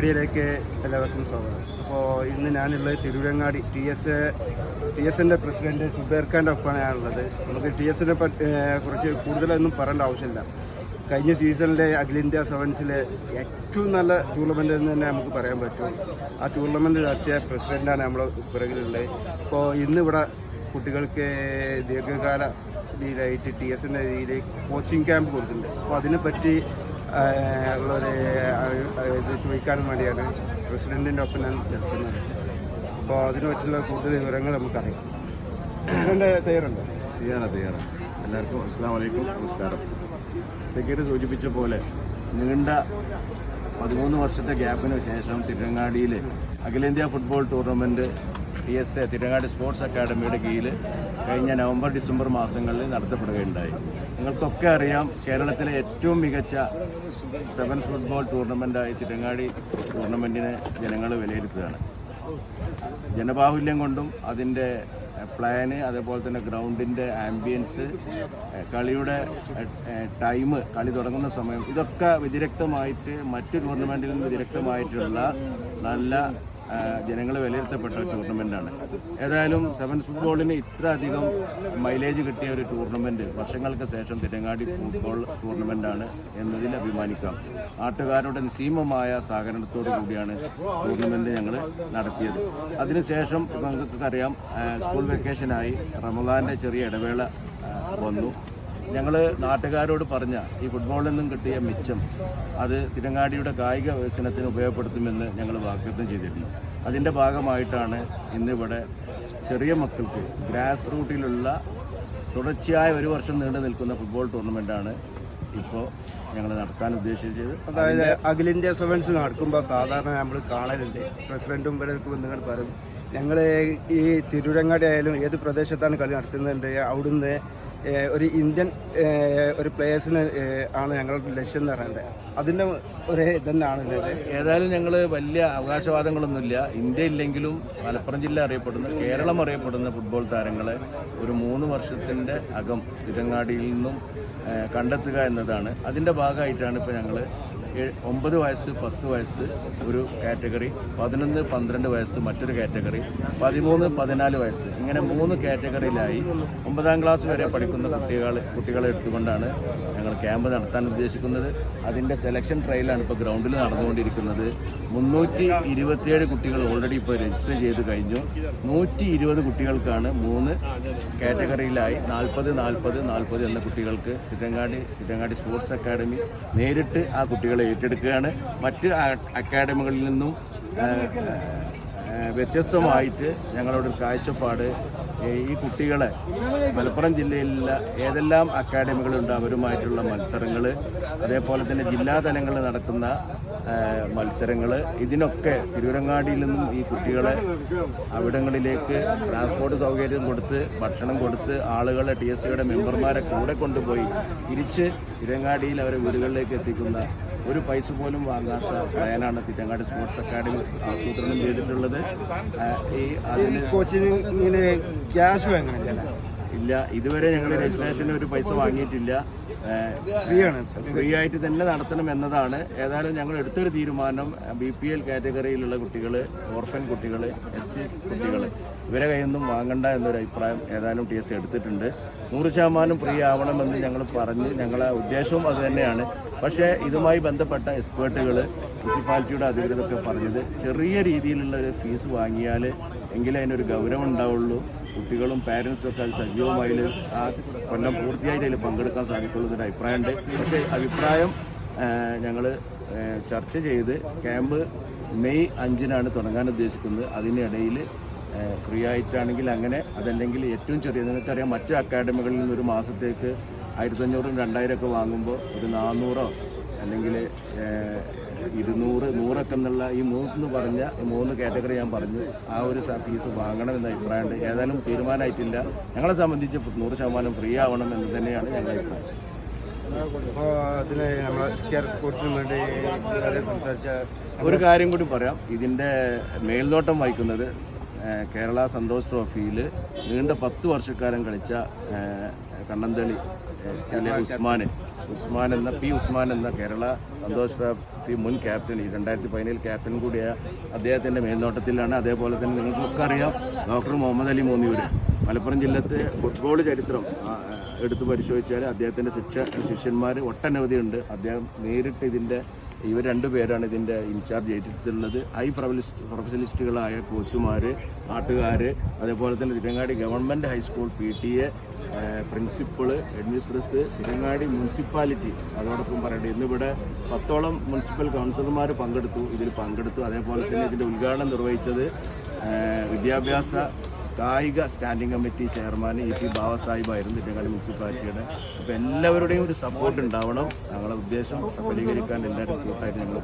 വീഡിയോയിലേക്ക് എല്ലാവർക്കും സ്വാഗതം. അപ്പോൾ ഇന്ന് ഞാനുള്ളത് തിരുവരങ്ങാടി ടി എസ് ടി എസിന്റെ പ്രസിഡന്റ് സുബേർ ഖാന്റെ ഒപ്പമാണ് ഞാനുള്ളത്. നമുക്ക് ടി എസിനെ കുറിച്ച് കൂടുതലൊന്നും പറയേണ്ട ആവശ്യമില്ല. കഴിഞ്ഞ സീസണിലെ അഖിലേന്ത്യാ സെവൻസിലെ ഏറ്റവും നല്ല ടൂർണമെന്റ് എന്ന് തന്നെ നമുക്ക് പറയാൻ പറ്റും. ആ ടൂർണമെന്റ് നടത്തിയ പ്രസിഡന്റാണ് നമ്മൾ പിറകിലുള്ളത്. ഇപ്പോൾ ഇന്നിവിടെ കുട്ടികൾക്ക് ദീർഘകാല രീതിയിലായിട്ട് ടി എസിന്റെ രീതിയിൽ കോച്ചിങ് ക്യാമ്പ് കൊടുക്കുന്നുണ്ട് അപ്പോൾ അതിനെപ്പറ്റി ഉള്ളൊരു ചോദിക്കാനും വേണ്ടിയാണ്. പ്രസിഡന്റിന്റെ ഒപ്പം ഞാൻ നിൽക്കുന്നത്. അപ്പോൾ അതിനെ പറ്റിയുള്ള കൂടുതൽ വിവരങ്ങൾ നമുക്കറിയാം. പ്രസിഡന്റ് തയ്യാറുണ്ടോ? തയ്യാറാണ് തയ്യാറാണ്. എല്ലാവർക്കും അസ്സാം വലൈക്കും നമസ്കാരം. സെക്രട്ടറി സൂചിപ്പിച്ച പോലെ നീണ്ട പതിമൂന്ന് വർഷത്തെ ഗ്യാപ്പിന് ശേഷം തിരുരങ്ങാടിയിൽ അഖിലേന്ത്യാ football tournament T S A Tirurangadi sports അക്കാഡമിയുടെ കീഴിൽ കഴിഞ്ഞ നവംബർ ഡിസംബർ മാസങ്ങളിൽ നടത്തപ്പെടുകയുണ്ടായി. നിങ്ങൾക്കൊക്കെ അറിയാം കേരളത്തിലെ ഏറ്റവും മികച്ച സെവൻസ് ഫുട്ബോൾ ടൂർണമെന്റായി തിരങ്ങാടി ടൂർണമെന്റിനെ ജനങ്ങൾ വിലയിരുത്തുകയാണ്. ജനബാഹുല്യം കൊണ്ടും അതിന്റെ പ്ലാന് അതേപോലെ തന്നെ ഗ്രൗണ്ടിന്റെ ആംബിയൻസ് കളിയുടെ ടൈം കളി തുടങ്ങുന്ന സമയം ഇതൊക്കെ വ്യതിരക്തമായിട്ട് മറ്റ് ടൂർണമെന്റിൽ നിന്ന് വ്യതിരക്തമായിട്ടുള്ള നല്ല ജനങ്ങൾ വിലയിരുത്തപ്പെട്ട ഒരു ടൂർണമെന്റാണ് ഏതായാലും സെവൻസ് ഫുട്ബോളിന് ഇത്ര അധികം മൈലേജ് കിട്ടിയ ഒരു ടൂർണമെന്റ് വർഷങ്ങൾക്ക് ശേഷം തിരങ്ങാടി ഫുട്ബോൾ ടൂർണമെന്റാണ് എന്നതിൽ അഭിമാനിക്കാം. നാട്ടുകാരുടെ നിസീമമായ സഹകരണത്തോടു കൂടിയാണ് ടൂർണമെന്റ് ഞങ്ങൾ നടത്തിയത്. അതിനുശേഷം ഇപ്പം നിങ്ങൾക്കൊക്കെ സ്കൂൾ വെക്കേഷനായി റമദാന്റെ ചെറിയ ഇടവേള വന്നു. ഞങ്ങൾ നാട്ടുകാരോട് പറഞ്ഞ ഈ ഫുട്ബോളിൽ നിന്നും കിട്ടിയ മിച്ചം അത് തിരങ്ങാടിയുടെ കായിക വികസനത്തിന് ഉപയോഗപ്പെടുത്തുമെന്ന് ഞങ്ങൾ വാഗ്ദത്തം ചെയ്തിരുന്നു. അതിന്റെ ഭാഗമായിട്ടാണ് ഇന്നിവിടെ ചെറിയ മക്കൾക്ക് ഗ്രാസ് റൂട്ടിലുള്ള തുടർച്ചയായ ഒരു വർഷം നീണ്ടു നിൽക്കുന്ന ഫുട്ബോൾ ടൂർണമെന്റാണ് ഇപ്പോൾ ഞങ്ങൾ നടത്താൻ ഉദ്ദേശിച്ചത്. അതായത് അഖിലേന്ത്യാ സെവൻസ് നടക്കുമ്പോൾ സാധാരണ നമ്മൾ കാണലുണ്ട്. പ്രസിഡന്റും ഇവരൊക്കെ നിങ്ങൾ പറയും. ഞങ്ങൾ ഈ തിരുരങ്ങാടി ആയാലും ഏത് പ്രദേശത്താണ് കളി നടത്തുന്നുണ്ട് അവിടുന്ന് ഒരു ഇന്ത്യൻ ഒരു പ്ലേയേഴ്സിന് ആണ് ഞങ്ങളുടെ ലക്ഷ്യം എന്ന് പറയുന്നത്. അതിന്റെ ഒരു ഇതന്നെയാണ് ഇത്. ഏതായാലും ഞങ്ങൾ വലിയ അവകാശവാദങ്ങളൊന്നുമില്ല. ഇന്ത്യ ഇല്ലെങ്കിലും മലപ്പുറം ജില്ല അറിയപ്പെടുന്ന കേരളം അറിയപ്പെടുന്ന ഫുട്ബോൾ താരങ്ങളെ ഒരു മൂന്ന് വർഷത്തിന്റെ അകം തിരങ്ങാടിയിൽ നിന്നും കണ്ടെത്തുക എന്നതാണ്. അതിന്റെ ഭാഗമായിട്ടാണ് ഇപ്പോൾ ഞങ്ങൾ ഒമ്പത് വയസ്സ് പത്ത് വയസ്സ് ഒരു കാറ്റഗറി പതിനൊന്ന് പന്ത്രണ്ട് വയസ്സ് മറ്റൊരു കാറ്റഗറി പതിമൂന്ന് പതിനാല് വയസ്സ്. ഇങ്ങനെ മൂന്ന് കാറ്റഗറിയിലായി ഒമ്പതാം ക്ലാസ് വരെ പഠിക്കുന്ന കുട്ടികൾ കുട്ടികളെ എടുത്തുകൊണ്ടാണ് ഞങ്ങൾ ക്യാമ്പ് നടത്താൻ ഉദ്ദേശിക്കുന്നത്. അതിന്റെ സെലക്ഷൻ ട്രയലാണ് ഇപ്പോൾ ഗ്രൗണ്ടിൽ നടന്നുകൊണ്ടിരിക്കുന്നത്. മുന്നൂറ്റി ഇരുപത്തിയേഴ് കുട്ടികൾ ഓൾറെഡി ഇപ്പോൾ രജിസ്റ്റർ ചെയ്ത് കഴിഞ്ഞു. നൂറ്റി ഇരുപത് കുട്ടികൾക്കാണ് മൂന്ന് കാറ്റഗറിയിലായി നാൽപ്പത് നാൽപ്പത് നാൽപ്പത് എന്ന കുട്ടികൾക്ക് തിരങ്ങാടി തിരങ്ങാടി സ്പോർട്സ് അക്കാഡമി നേരിട്ട് ആ കുട്ടികളെ ഏറ്റെടുക്കുകയാണ്. മറ്റ് അക്കാഡമികളിൽ നിന്നും വ്യത്യസ്തമായിട്ട് ഞങ്ങളുടെ ഒരു കാഴ്ചപ്പാട് ഈ കുട്ടികളെ മലപ്പുറം ജില്ലയിലുള്ള ഏതെല്ലാം അക്കാഡമികളുണ്ട് അവരുമായിട്ടുള്ള മത്സരങ്ങൾ അതേപോലെ തന്നെ ജില്ലാതലങ്ങളിൽ നടക്കുന്ന മത്സരങ്ങൾ ഇതിനൊക്കെ തിരുവരങ്ങാടിയിൽ നിന്നും ഈ കുട്ടികളെ അവിടങ്ങളിലേക്ക് ട്രാൻസ്പോർട്ട് സൗകര്യം കൊടുത്ത് ഭക്ഷണം കൊടുത്ത് ആളുകളെ ടി എസ് സിയുടെ മെമ്പർമാരെ കൂടെ കൊണ്ടുപോയി തിരിച്ച് തിരുവങ്ങാടിയിൽ അവരെ വീടുകളിലേക്ക് എത്തിക്കുന്ന ഒരു പൈസ പോലും വാങ്ങാത്ത പ്ലാനാണ് തിരങ്ങാടി സ്പോർട്സ് അക്കാഡമി ആസൂത്രണം ചെയ്തിട്ടുള്ളത്. ഈ അതിന് കോച്ചിന് ക്യാഷ് ഇല്ല ഇതുവരെ ഞങ്ങൾ രജിസ്ട്രേഷന് ഒരു പൈസ വാങ്ങിയിട്ടില്ല. ഫ്രീ ആണ് ഫ്രീ ആയിട്ട് തന്നെ നടത്തണം എന്നതാണ്. ഏതായാലും ഞങ്ങൾ എടുത്തൊരു തീരുമാനം. ബി പി എൽ കാറ്റഗറിയിലുള്ള കുട്ടികൾ ഓർഫൻ കുട്ടികൾ എസ് സി കുട്ടികൾ ഇവരെ കയ്യിൽ നിന്നും വാങ്ങണ്ട എന്നൊരു അഭിപ്രായം ഏതായാലും ടി എസ് എടുത്തിട്ടുണ്ട്. നൂറ് ശതമാനം ഫ്രീ ആവണമെന്ന് ഞങ്ങൾ പറഞ്ഞ്. ഞങ്ങളുടെ ഉദ്ദേശവും അതുതന്നെയാണ് പക്ഷേ ഇതുമായി ബന്ധപ്പെട്ട എക്സ്പേർട്ടുകൾ മുനിസിപ്പാലിറ്റിയുടെ അധികൃതരൊക്കെ പറഞ്ഞത് ചെറിയ രീതിയിലുള്ള ഒരു ഫീസ് വാങ്ങിയാൽ എങ്കിലേ അതിനൊരു ഗൗരവം ഉണ്ടാവുള്ളൂ. കുട്ടികളും പാരൻസും ഒക്കെ അത് സജീവമായി ആ കൊല്ലം പൂർത്തിയായിട്ട് അതിൽ പങ്കെടുക്കാൻ സാധിക്കുള്ളൂ. എന്നൊരു അഭിപ്രായമുണ്ട് പക്ഷേ അഭിപ്രായം ഞങ്ങൾ ചർച്ച ചെയ്ത് ക്യാമ്പ് മെയ് അഞ്ചിനാണ് തുടങ്ങാൻ ഉദ്ദേശിക്കുന്നത്. അതിനിടയിൽ ഫ്രീ ആയിട്ടാണെങ്കിൽ അങ്ങനെ അതല്ലെങ്കിൽ ഏറ്റവും ചെറിയ നിങ്ങൾക്കറിയാം മറ്റു അക്കാഡമികളിൽ നിന്ന് ഒരു മാസത്തേക്ക് ആയിരത്തഞ്ഞൂറും രണ്ടായിരം ഒക്കെ വാങ്ങുമ്പോൾ ഒരു നാനൂറോ അല്ലെങ്കിൽ ഇരുന്നൂറ് നൂറൊക്കെ എന്നുള്ള ഈ മൂന്ന് പറഞ്ഞ മൂന്ന് കാറ്റഗറി ഞാൻ പറഞ്ഞു. ആ ഒരു ഫീസ് വാങ്ങണമെന്ന അഭിപ്രായമുണ്ട്. ഏതായാലും തീരുമാനമായിട്ടില്ല. ഞങ്ങളെ സംബന്ധിച്ച് നൂറ് ശതമാനം ഫ്രീ ആവണം എന്ന് തന്നെയാണ് ഞങ്ങളുടെ അഭിപ്രായം. അതിന് നമ്മളെ സ്പോർട്സിന് വേണ്ടി സംസാരിച്ച ഒരു കാര്യം കൂടി പറയാം. ഇതിന്റെ മേൽനോട്ടം വഹിക്കുന്നത് കേരള സന്തോഷ് ട്രോഫിയിൽ നീണ്ട പത്ത് വർഷക്കാലം കളിച്ച കണ്ണന്തളി ഉസ്മാൻ ഉസ്മാൻ എന്ന പി ഉസ്മാൻ എന്ന കേരള സന്തോഷ് ട്രോഫി മുൻ ക്യാപ്റ്റൻ ഈ രണ്ടായിരത്തി പതിനേഴ് ക്യാപ്റ്റൻ കൂടിയ അദ്ദേഹത്തിന്റെ മേൽനോട്ടത്തിലാണ്. അതേപോലെ തന്നെ നിങ്ങൾക്കൊക്കെ അറിയാം ഡോക്ടർ മുഹമ്മദ് അലി മൂന്നിയൂർ മലപ്പുറം ജില്ലത്തെ ഫുട്ബോൾ ചരിത്രം എടുത്തു പരിശോധിച്ചാൽ അദ്ദേഹത്തിന്റെ ശിക്ഷ ശിഷ്യന്മാർ ഒട്ടനവധിയുണ്ട്. അദ്ദേഹം നേരിട്ട് ഇതിന്റെ ഇവർ രണ്ടുപേരാണ് ഇതിന്റെ ഇൻചാർജ് ചെയ്തിട്ടുള്ളത്. ഹൈ പ്രൊഫഷണലിസ്റ്റുകളായ കോച്ചുമാർ നാട്ടുകാർ അതേപോലെ തന്നെ Tirangadi government high school P T A principal administrators Tirangadi municipality അതോടൊപ്പം പറയട്ടെ ഇന്നിവിടെ പത്തോളം മുനിസിപ്പൽ കൗൺസിലർമാർ പങ്കെടുത്തു. ഇതിൽ പങ്കെടുത്തു. അതേപോലെ തന്നെ ഇതിന്റെ ഉദ്ഘാടനം നിർവഹിച്ചത് വിദ്യാഭ്യാസ കായിക standing committee chairman E P ബാബാസാഹിബായിരുന്നു Thiruvananthapuram മുനിസിപ്പാലിറ്റിയുടെ അപ്പോൾ എല്ലാവരുടെയും ഒരു സപ്പോർട്ട് ഉണ്ടാവണം ഞങ്ങളുടെ ഉദ്ദേശം സഫലീകരിക്കാൻ എല്ലാവരും കൂട്ടായിട്ട് ഞങ്ങൾ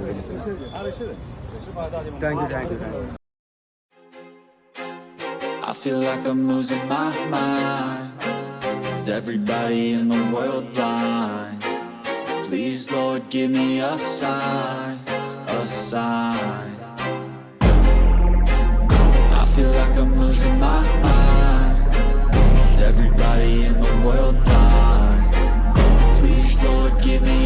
thank you thank you thank you I feel like I'm losing my mind. Is everybody in the world blind? Please, Lord, give me a sign, a sign. Feel like I'm losing my mind. Is everybody in the world blind? Please, Lord, give me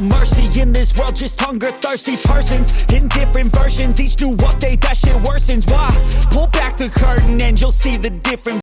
mercy in this world, just hunger thirsty persons in different versions. Each new update, that shit worsens. Why? Pull back the curtain and you'll see the different